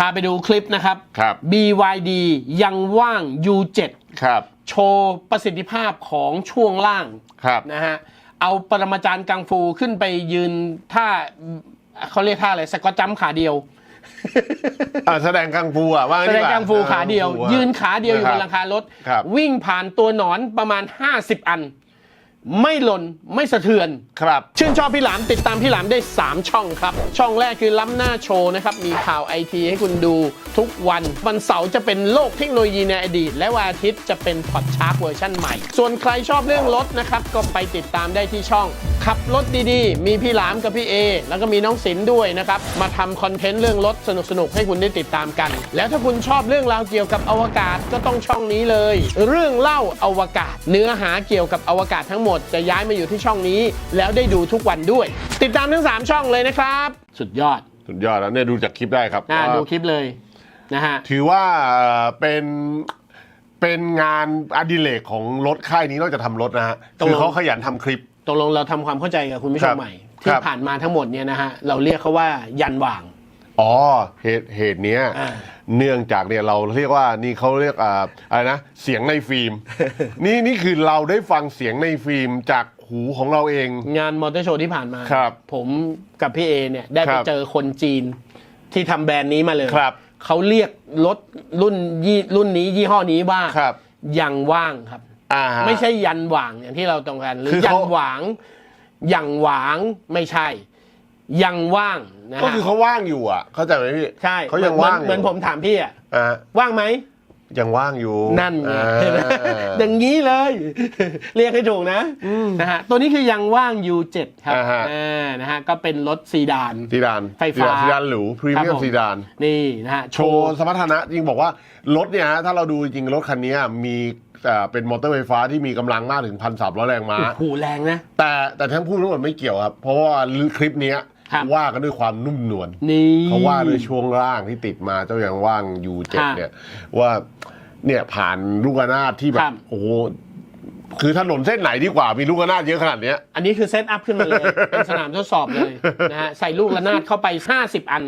พาไปดูคลิปนะครับ ครับ BYD ยังว่าง U7 ครับ โชว์ประสิทธิภาพของช่วงล่างครับนะฮะเอาปรมาจารย์กังฟูขึ้นไปยืนท่าเขาเรียกท่าอะไรสกอตจัมป์ขาเดียวอะแสดงกังฟูอะว่าแสดงกังฟูขาเดียวกังฟูอะยืนขาเดียวอยู่บนหลังคคารถครับวิ่งผ่านตัวหนอนประมาณ 50 อัน ไม่หล่นไม่สะเทือนครับ ชื่นชอบพี่หลามติดตามพี่หลามได้ 3 ช่องครับ ช่องแรกคือล้ำหน้าโชว์นะครับ มีข่าวไอทีให้คุณดูทุกวัน วันเสาร์จะเป็นโลกเทคโนโลยีในอดีต และวันอาทิตย์จะเป็นพอดชาร์กเวอร์ชันใหม่ ส่วนใครชอบเรื่องรถนะครับ ก็ไปติดตามได้ที่ช่องขับรถดีๆ มีพี่หลามกับพี่เอ แล้วก็มีน้องศิลป์ด้วยนะครับ มาทำคอนเทนต์เรื่องรถสนุกๆ ให้คุณได้ติดตามกัน แล้วถ้าคุณชอบเรื่องราวเกี่ยวกับอวกาศก็ต้องช่องนี้เลย เรื่องเล่าอวกาศ เนื้อหาเกี่ยวกับอวกาศทั้งหมดจะย้ายมาอยู่ที่ช่องนี้ แล้วได้ดูทุกวันด้วย ติดตามทั้ง 3 ช่องเลยนะครับ สุดยอดสุดยอดแล้วเนี่ยดูจากคลิปได้ครับน่าว่าดูคลิปเลยนะฮะ ถือว่าเอ่อเป็นเป็นงานอดิเรกของรถค่ายนี้นอกจากทำรถนะฮะตรงคือเขาขยันทำคลิป ตกลงเราทำความเข้าใจกับคุณผู้ชครัมบใหม่คที่รับผ่านมาทั้งหมดเนี่ยนะฮะเราเรียกเขาว่ายันหว่างอ๋อเหตุเหตุเนี้ยอ่าเนื่องจากเนี่ยเราเรียกว่านี่เขาเรียกอ่าอะไรนะเสียงในฟิล์ม นี่นี่คือเราได้ฟังเสียงในฟิล์มจากหูของเราเอง งานมอเตอร์โชว์ที่ผ่านมาครับ ผมกับพี่เอเนี่ยได้ไปครับเจอคนจีนที่ทำแบรนด์นี้มาเลยครับเขาเรียกรถรุ่นยี่รุ่นนี้ยี่ห้อนี้ว่าครับยังว่างครับ อ่าฮะ ไม่ใช่ยันหว่างอย่างที่เราต้องการหรือคือยัเขา นหวางยังหวางไม่ใช่ ยังว่างนะก็ฮะคือเขาว่างอยู่อะ เข้าใจไหมพี่ใช่เขายังหมือนว่างอยู่เหมือนผมถามพี่อะอ่าว่างไหม ยังว่างอยู่นั่นไงอ่า เห็นไหม อย่างนี้เลย เรียกให้ถูกนะนะฮะตัวนี้คือยังว่าง U7 ครับอ่าฮะ อ่านะฮะก็เป็นรถซีดาน ซีดานไฟฟ้าซีดานหรูพรีครับเมียมผม ซีดาน นี่นะฮะ โชว์สมรรถนะจริงบอกว่ารถเนี่ยฮะถ้าเราดูจริงๆรถคันนี้มีเอ่อเป็นมอเตอร์ไฟฟ้าที่มีกำลังมากถึงพันสามร้อยแรงม้า โอ้โหแรงนะ แต่แต่ทั้งพูดทั้งหมดไม่เกี่ยวครับ เพราะว่าคลิปเนี้ย ครับ ว่ากันด้วยความนุ่มนวลนี่ เขาว่าด้วยช่วงล่างที่ติดมาเจ้ายังว่างยูเจ็ดครับเนี่ย ว่าเนี่ยผ่านลูกระนาดที่แบครับบ โอ้โหคือถนนเส้นไหนดีกว่ามีลูกระนาดเยอะขนาดเนี้ย อันนี้คือเซตอัพขึ้นมาเลย เป็นสนามทดสอบเลยนะฮะใส่ลูกระนาดเข้าไป 50 อัน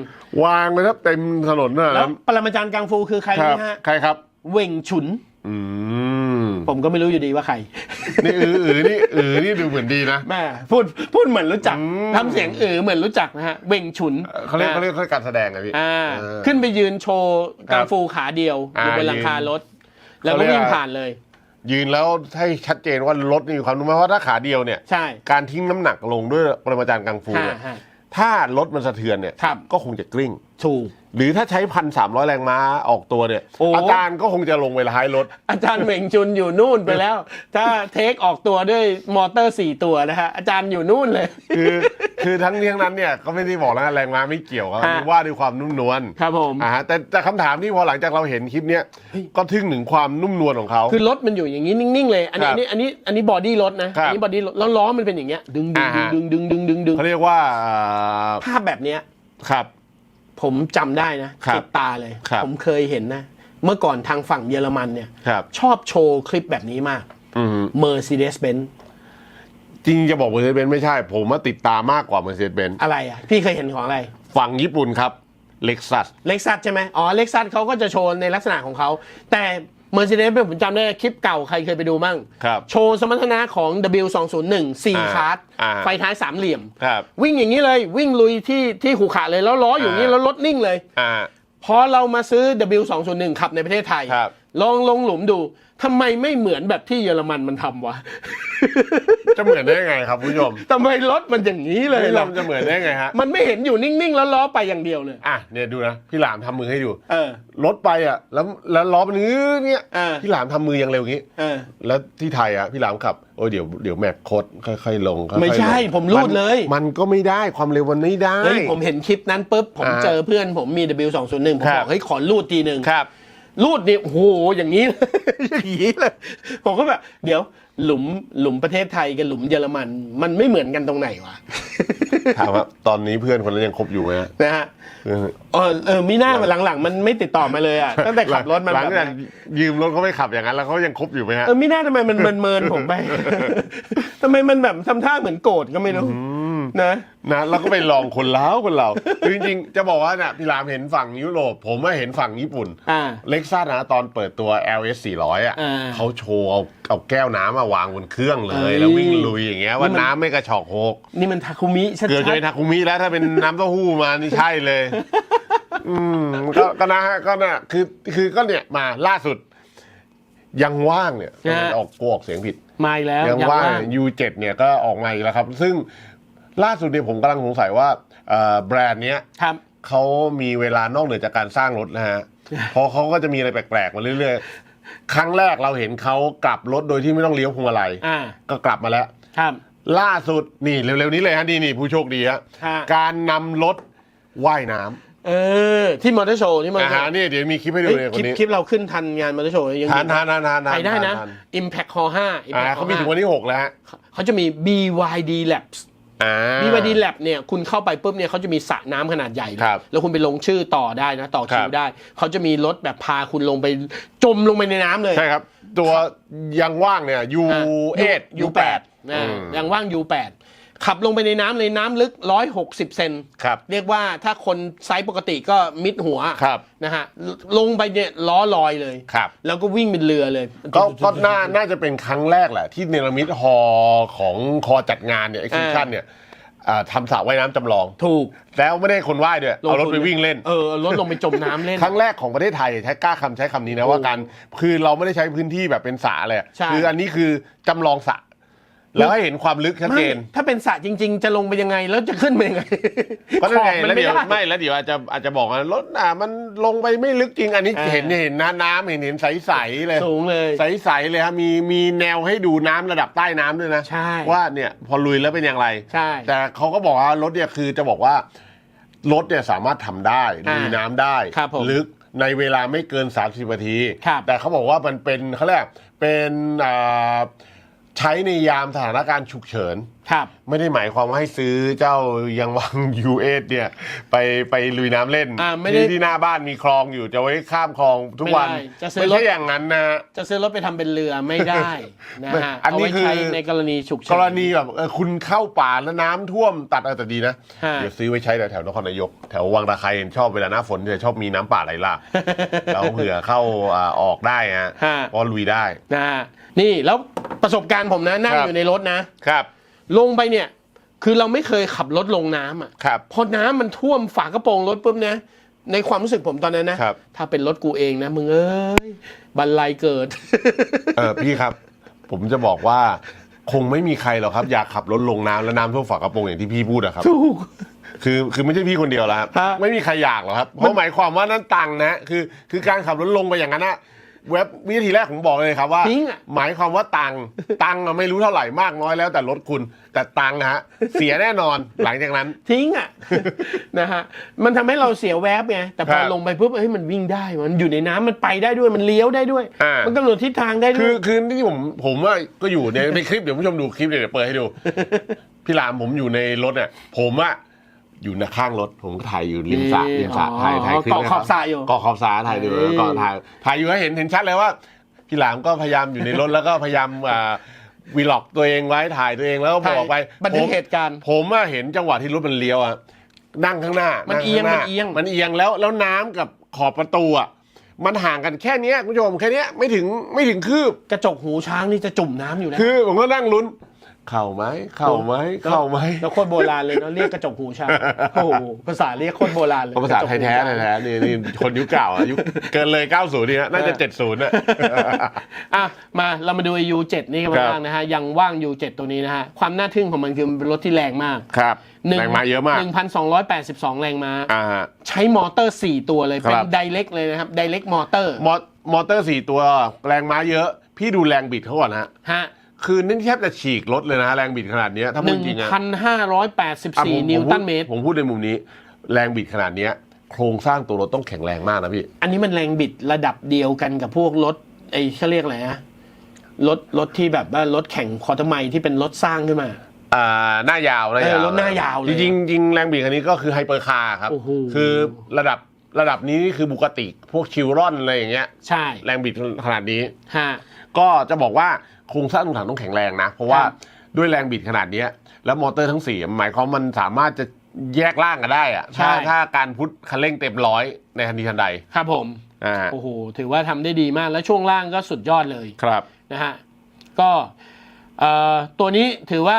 วางเลยครับเต็มถนนนะแล้วปรมาจารย์กังฟูคือใครครับนะฮะใครครับ เหว่งฉุน อืม ผมก็ไม่รู้อยู่ดีว่าใคร นี่อืออือนี่อือนี่ดูเหมือนดีนะ แม่พูดพูดเหมือนรู้จักอืม ทำเสียงเออเหมือนรู้จักนะฮะเหว่งฉุนเขาเรียกนะเขาเรียกเขาเรียกการแสดงอะพี่อ่า เออ ขึ้นไปยืนโชว์ครักับงฟูขาเดียวอยู่อ่าบนหลังคารถ แล้วเขาก็เรียก วิ่งผ่านเลย ยืนแล้วให้ชัดเจนว่ารถนี่มีความนุ่มเพราะว่าถ้าขาเดียวเนี่ย ใช่การทิ้งน้ำหนักลงด้วยปรมาจารย์กังฟูเนี่ยฮะฮะ ถ้ารถมันสะเทือนเนี่ยครับ ก็คงจะกลิ้ง ถูก หรือถ้าใช้พันสามร้อยแรงม้าออกตัวเนี่ย โอ้ อาการก็คงจะลงไปท้ายรถ อาจารย์เหม่งจุนอยู่นู่นไปแล้ว ถ้าเทคออกตัวด้วยมอเตอร์4ตัวนะฮะอาจารย์อยู่นู่นเลย คือ คือทั้งนี้ทั้งนั้นเนี่ยก็ไม่ได้บอกแล้วนะแรงม้าไม่เกี่ยวครับฮะ ว่าด้วยความนุ่มนวลครับผม อ่าฮะแต่แต่คำถามที่พอหลังจากเราเห็นคลิปเนี้ยก็ทึ่งถึงความนุ่มนวลของเขา คือรถมันอยู่อย่างนี้นิ่งๆเลย อันนี้ครัอับนนี้อันนี้อันนี้บอดี้รถนะ ครับอันนี้บอดี้รถแล้วล้อมันเป็นอย่างเงี้ยดึงดึงอ่าฮะ ดึงดึงดึงดึงดึงเขาเรียกว่าอ่าภาพแบบเนี้ยครับ ผมจำได้นะครับติดตาเลย ครับ ผมเคยเห็นนะ เมื่อก่อนทางฝั่งเยอรมันเนี่ย ครับ ชอบโชว์คลิปแบบนี้มาก อืม Mercedes-Benz จริงๆจะบอกเมอร์เซเดสเบนไม่ใช่ ผมมาติดตามมากกว่าเมอร์เซเดสเบนอะไรอะ พี่เคยเห็นของอะไรฝั่งญี่ปุ่นครับเล็กซัสเล็กซัสใช่ไหมอ๋อเล็กซัสเขาก็จะโชว์ในลักษณะของเขา แต่ Mercedes ผมจำได้คลิปเก่าใครเคยไปดูมั่ง ครับ โชว์สมรรถนะของ W201 4อ่าคาร์ดอ่าไฟท้ายสามเหลี่ยม ครับ วิ่งอย่างนี้เลยวิ่งลุยที่ที่หูขาเลยแล้วล้ออยู่อย่างนี้อ่า แล้วรถนิ่งเลย อ่า พอเรามาซื้อ W201 ขับในประเทศไทย ครับ ลองลงหลุมดูทำไมไม่เหมือนแบบที่เยอรมันมันทำวะ จะเหมือนได้ยังไงครับคุณผู้ชมทำไมรถมันอย่างนี้เลยเฮ้ยเราล่ะจะเหมือนได้ยังไงฮะมันไม่เห็นอยู่นิ่งๆ แล้วล้อไปอย่างเดียวเลย อะเนี่ยดูนะพี่หลามทำมือให้ดูเออ รถไปอะ แล้วแล้วล้อมันงื้อเนี่ยอ่า พี่หลามทำมือยังเร็วอย่างงี้ เออ แล้วที่ไทยอะพี่หลามขับโอ้ยเดี๋ยวเดี๋ยวแม็กโคดค่อยๆลงค่อยๆไม่ใช่ลงผมรูดเลย มันก็ไม่ได้ความเร็วมันไม่ได้ เฮ้ยผมเห็นคลิปนั้นปุ๊บผมอ่าเจอเพื่อนผมมี W201 ผมครับบอกเฮ้ยขอรูดทีหนึ่งครับ รูดนี่โอ้โหอย่างนี้ อย่างนี้เลยผมก็แบบเดี๋ยวหลุมหลุมประเทศไทยกับหลุมเยอรมัน มันไม่เหมือนกันตรงไหนวะถามว่าตอนนี้เพื่อนคนนั้นยังคบอยู่ไหมฮะนะฮะเออเออมีหน้ามาหลังๆ มันไม่ติดต่อมาเลยอะตั้งแต่ขับรถมันหลังแบบ จากยืมรถเขาไปขับอย่างนั้นแล้วเขายังคบอยู่ไหมฮะ เออไม่น่าทำไมมันเมินเมินๆผมไป ทำไมมันแบบทำท่าเหมือนโกรธก็ไม่รู้ นะนะแล้วก็ไปลองคนเล้าคนเราคือจริงๆ จะบอกว่าเนี่ยพี่รามเห็นฝั่งยุโรป ผมว่าเห็นฝั่งญี่ปุ่นอ่า เล็กซัสนะตอนเปิดตัว LS 400 อะอ่าเขาโชว์เอาเอาแก้วน้ำมาวางบนเครื่องเลเอ้ยยแล้ววิ่งลุยอย่างเงี้ยว่านี่มันน้ำไม่กระชอกโคกนี่มันทาคุมิชัดเกือบจะเป็นทาคุมิแล้วถ้าเป็นน้ำเต้าหู้มานี่ใช่เลย อืมก็ก็นะฮะก็นะคือคือก็เนี่ยมาล่าสุด ยังว่างเนี่ยมันออกกูออกเสียงผิด ๆมาอีกแล้วยังอย่างว่างว่าง U7 เนี่ยก็ออกมาอีกแล้วครับ ซึ่ง ล่าสุดเนี่ยผมกำลังสงสัยว่าเอ่อแบรนด์เนี้ยครับ เขามีเวลานอกเหนือจากการสร้างรถนะฮะ เพราะเขาก็จะมีอะไรแปลกๆมาเรื่อยๆ ครั้งแรกเราเห็นเขากลับรถโดยที่ไม่ต้องเลี้ยวพวงมาลัยอ่า ก็กลับมาแล้ว ครับ ล่าสุดนี่เร็วๆนี้เลยฮะนี่นี่ผู้โชคดีฮะฮะ การนำรถว่ายน้เออ ที่มอเตอร์โชว์ที่มำอเตอนะร์โชฮะว์นี่เดี๋ยวมีคลิปให้ดูเฮ้ยเลยคคลินปนี้คลิปเราขึ้นทันงานมอเตอร์โชว์ยังทานทานทานทานไปได้นะ ทาน Impact Hall 5 อ่า Impact เขา Hall มีถึงวันที่ 6 แล้วฮะ 5เขาจะมี BYD Labs อ่า BYD Lab เนี่ยคุณเข้าไปปุ๊บเนี่ยเขาจะมีสระน้ำขนาดใหญ่เลยครับแล้วคุณไปลงชื่อต่อได้นะ ต่อคิครัวบได้ เขาจะมีรถแบบพาคุณลงไปจมลงไปในน้ำเลย ใช่ครับ ตัวยังว่างเนี่ย U8 U8 นะยังว่าง U8 ขับลงไปในน้ำเลยน้ำลึก 160 เซนครับ เรียกว่าถ้าคนไซส์ปกติก็มิดหัวครับนะฮะลงไปเนี่ยล้อลอยเลยครับ แล้วก็วิ่งเป็นเรือเลยก็ก็น่าน่าจะเป็นครั้งแรกแหละ ที่เนรมิตฮอของคอจัดงานเนี่ย exhibition เนี่ยอ่าทำสระว่ายน้ำจำลอง ถูก แล้วไม่ได้คนว่ายด้วย เอารถไปวิ่งเล่น เออเอารถลงไปจมน้ำเล่น ครั้งแรกของประเทศไทยใช้กล้าคำใช้คำนี้นะว่าการ คือเราไม่ได้ใช้พื้นที่แบบเป็นสระเลยใช่คืออันนี้คือจำลองสระ แล้วให้เห็นความลึกชัดเจน ไม่ถ้าเป็นสระจริง ๆ จะลงไปยังไง แล้วจะขึ้นไปยังไงก็นั่นไงขอบมันแล้วไม่เดี๋ยวได้ไม่แล้วเดี๋ยวอาจจะอาจจะบอกว่ารถอะมันลงไปไม่ลึกจริงอันนี้เออเห็นเห็นน้ำน้ำเห็นเห็นใสๆเลย สูงเลย ใสๆเลยครับมีมีแนวให้ดูน้ำระดับใต้น้ำด้วยนะใช่ ว่าเนี่ยพอลุยแล้วเป็นอย่างไร ใช่ แต่เขาก็บอกว่ารถเนี่ยคือจะบอกว่ารถเนี่ยสามารถทำได้อ่าลุยน้ำได้ครับผมลึกในเวลาไม่เกิน 30นาที ครับแต่เขาบอกว่ามันเป็นเขาเรียกเป็นอ่า ใช้ในยามสถานการณ์ฉุกเฉิน ครับ ไม่ได้หมายความว่าให้ซื้อเจ้ายังวัง U8 เนี่ย ไปไปลุยน้ำเล่น อ่าไม่ได้ที่ที่หน้าบ้านมีคลองอยู่จะไว้ข้ามคลองทุกวันไม่ได้จะซื้อไม่รถใช่อย่างนั้นนะ จะซื้อรถไปทำเป็นเรือไม่ได้ นะไม่ฮะอันนี้เาไว้ใช้คือ ในกรณีฉุกเฉิน กรณีแบบเออคุณเข้าป่าแล้วน้ำท่วมตัดเออแต่ดีนะ ฮะ เดี๋ยวซื้อไว้ใช้แถวแถวนครนายก แถววังตะไคร้เห็นชอบเวลาหน้าฝนจะชอบมีน้ำป่าไหลหลากแล้วเผื่อเข้าอ่าออกได้ฮะฮะเพราะลุยได้ นะฮะ นี่แล้วประสบการณ์ผมนะนั่งครับ อยู่ในรถนะ ครับ ลงไปเนี่ย คือเราไม่เคยขับรถลงน้ำอะครับพอน้ำมันท่วมฝากระโปรงรถปุ๊บนะในความรู้สึกผมตอนนั้นนะครับ ถ้าเป็นรถกูเองนะมึงเอ้ยบันไลเกิด เออพี่ครับ ผมจะบอกว่า คงไม่มีใครหรอกครับ อยากขับรถลงน้ำแล้วน้ำท่วมฝากระโปรงอย่างที่พี่พูดอะครับ ถูก คือคือไม่ใช่พี่คนเดียวแล้วครับฮะไม่มีใครอยากหรอกครับเพราะหมายความว่านั่นตังค์นะคือคือการขับรถลงไปอย่างนั้นนะ เว็บวิธีแรกผมบอกเลยครับว่าจริงอะ หมายความว่าตังค์ตังค์อะไม่รู้เท่าไหร่มากน้อยแล้วแต่รถคุณ แต่ตังค์นะฮะ เสียแน่นอนหลังจากนั้น ทิ้งอะ นะฮะมันทำให้เราเสียแวบไงแต่พอครับลงไปปุ๊บเฮ้ยมันวิ่งได้มันอยู่ในน้ำมันไปได้ด้วยมันเลี้ยวได้ด้วย อ่ามั มันกำหนดทิศทางได้ด้คืวอยคือที่ผมผมว่าก็อยู่ในในคลิปเดี๋ยวผู้ชมดูคลิปเดี๋ยวเปิดให้ดู พี่รามผมอยู่ในรถเนี่ยผมอะ อยู่ในข้างรถผมก็ถ่ายอยู่ริมสระนี่ริมสระอ๋อถ่ายถ่ายคลิปเกาะนะขอบสระอยู่เกาะขอบสระถ่ายดูเอ้ยเกาะถ่ายถ่ายอยู่ให้เห็นเห็นชัดเลยว่า พี่หลามก็พยายามอยู่ในรถแล้วก็พยายามอ่าวีล็อกตัวเองไว้ถ่ายตัวเองแล้วก็บอกไปบันทึกผมเหตุการณ์ ผมอะเห็นจังหวะที่รถมันเลี้ยวอะนั่งข้างหน้ามัมันเอียงมันเอียงมันเอียงแล้วแล้วน้ำกับขอบประตูอะมันห่างกันแค่เนี้ยคุณผู้ชมแค่เนี้ยไม่ถึงไม่ถึงคืบกระจกหูช้างนี่จะจุ่มน้ำอยู่แล้วคือผมก็นั่งลุ้น เข่าไหมเข่าไหมเข่าไหมแล้วโคตรโบราณเลยเนาะเรียกกระจกหูช้างโอ้โหภาษาเรียกโคตรโบราณเลยภาษาไทยแท้กระจกหูช้างแท้ๆนี่นี่คนยุคเก่าอะยุคเกินเลย 90นี่ฮะน่าจะ70นะอะมาเรามาดู U7 นี่กันครับบ้างนะฮะยังว่าง U7 ตัวนี้นะฮะความน่าทึ่งของมันคือมันเป็นรถที่แรงมากครับหนึ่งแรงมาเยอะมาก 1,282 แรงม้าอ่าฮะใช้มอเตอร์ 4 ตัวเลยครับเป็นไดเ c กเลยนะครับไดเ c กมอเตอร์มอมอเตอร์สี่ตัวแรงม้าเยอะ พี่ดูแรงบิดเขาก่อนฮะฮะ คือนี่แทบจะฉีกรถเลยนะแรงบิดขนาดเนี้ยถ้าพูดจริงอะอะผม1,584 นิวตันเมตร ผมพูดในมุมนี้ แรงบิดขนาดเนี้ย โครงสร้างตัวรถต้องแข็งแรงมากนะพี่ อันนี้มันแรงบิดระดับเดียวกันกับพวกรถไอ้เขาเรียกอะไรนะรถรถที่แบบว่ารถแข่งคอร์ตไมที่เป็นรถสร้างขึ้นมา อ่าหน้ายาวหน้ายาวเออรถหน้ายาวเลยจริงๆจริงๆแรงบิดคันนี้ก็คือไฮเปอร์คาร์ครับ โอ้โห คือระดับระดับนี้นี่คือบุกติ พวกชิวรอนอะไรอย่างเงี้ย ใช่แรงบิดขนาดนี้ ฮะก็จะบอกว่าโครงสร้างต่างๆต้องแข็งแรงนะ เพราะว่าครับด้วยแรงบิดขนาดเนี้ย แล้วมอเตอร์ทั้งสี่หมายความมันสามารถจะแยกล่างกันได้อะถ้าใช่ ถ้าการพุทคันเร่งเต็มร้อยในทันทีทันใดครับผม อ่าโอ้โห ถือว่าทำได้ดีมาก แล้วช่วงล่างก็สุดยอดเลยครับ นะฮะ ก็เอ่อตัวนี้ถือว่า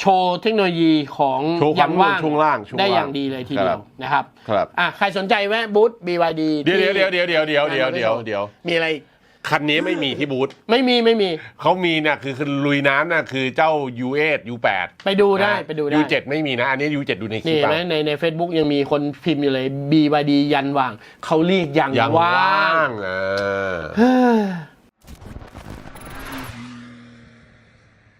โชว์เทคโนโลยีของโชว์ความยางว่างช่วงล่างช่วงได้ล่างอย่างดีเลยทีเดียวนะครับ ครับ อะ ใครสนใจแวะบูธ BYD เดี๋ยวที่ เดี๋ยวเดี๋ยวเดี๋ยวเดี๋ยวเดี๋ยวเดี๋ยวเดี๋ยวเดี๋ยวมีอะไรอีก คันนี้ไม่มีที่บูธไม่มีไม่มี เขามีเนี่ยคือคือลุยน้ำน่ะคือเจ้า U8 U8 ไปดูได้ไปดูได้ U7 ไม่มีนะ อันนี้ U7 ดูในคลินี่ปเห็นไหมอะในใน Facebook ยังมีคนพิมพ์อยู่เลย BYD ยันว่าง เขาเรียกยันยังว่าง ว่างอ่า เฮ้อ